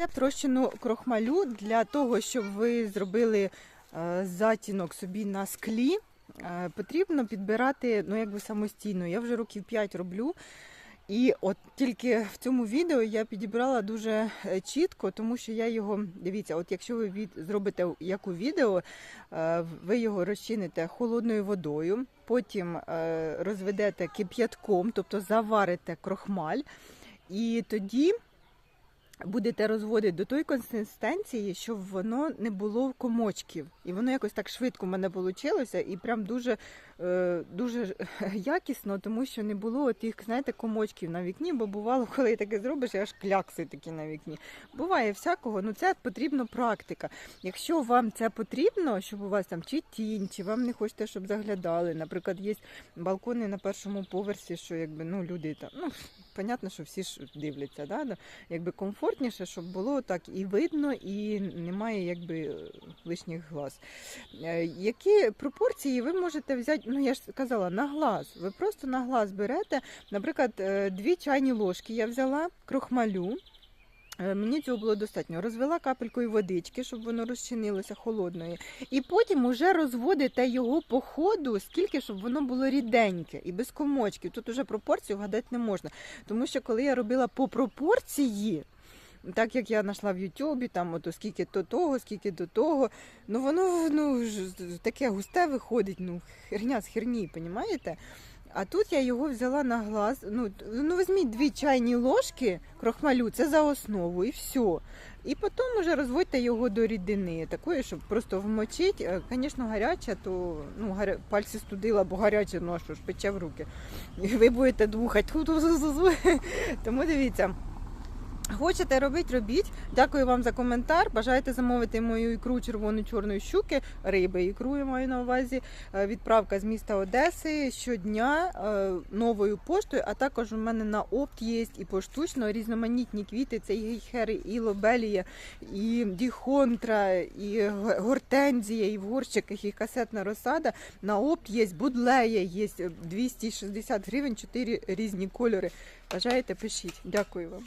Рецепт розчину крохмалю для того, щоб ви зробили е, затінок собі на склі, е, потрібно підбирати ну, якби самостійно. Я вже років 5 роблю. І от тільки в цьому відео я підібрала дуже е, чітко, тому що я його, дивіться, от якщо ви від, зробите як у відео, ви його розчините холодною водою, потім розведете кип'ятком, тобто заварите крохмаль, і тоді будете розводити до тої консистенції, щоб воно не було комочків. І воно якось так швидко в мене вийшло, і прям дуже, е, дуже якісно, тому що не було тих, знаєте, комочків на вікні, бо бувало, коли таке зробиш, аж клякси такі на вікні. Буває всякого, ну це потрібна практика. Якщо вам це потрібно, щоб у вас там чи тінь, чи вам не хочете, щоб заглядали. Наприклад, є балкони на першому поверсі, що якби ну люди там, ну понятно, що всі ж дивляться, да? ну, якби комфортніше, щоб було так і видно, і немає якби лишніх глаз. Е, Які пропорції ви можете взяти? Ну я ж казала, на глаз. Ви просто на глаз берете, наприклад, е, дві чайні ложки я взяла крохмалю. Е, Мені цього було достатньо. Розвела капелькою водички, щоб воно розчинилося холодної. І потім уже розводите його по ходу, скільки, щоб воно було ріденьке і без комочків. Тут уже пропорцію гадати не можна. Тому що коли я робила по пропорції, так як я знайшла в Ютубі, там ото скільки до того, скільки до того, ну воно ну, таке густе виходить, ну херня з херні, понімаєте? А тут я його взяла на глаз. Ну, ну візьміть дві чайні ложки крохмалю, це за основу, і все. І потім вже розводьте його до рідини, такої, щоб просто вмочити. Звісно, гаряче, то ну, гаря... пальці студила, бо гаряче, ну а що ж, пече в руки. І ви будете дмухати. Тому дивіться. Хочете робити, робіть. Дякую вам за коментар. Бажаєте замовити мою ікру червону чорної щуки, риби ікру я маю на увазі. Е, Відправка з міста Одеси щодня е, новою поштою, а також у мене на опт є і поштучно різноманітні квіти. Це і гейхери, і лобелія, і діхонтра, і гортензія, і в горщиках, і касетна розсада. На опт є будлея, є 260 гривень, 4 різні кольори. Бажаєте, пишіть. Дякую вам.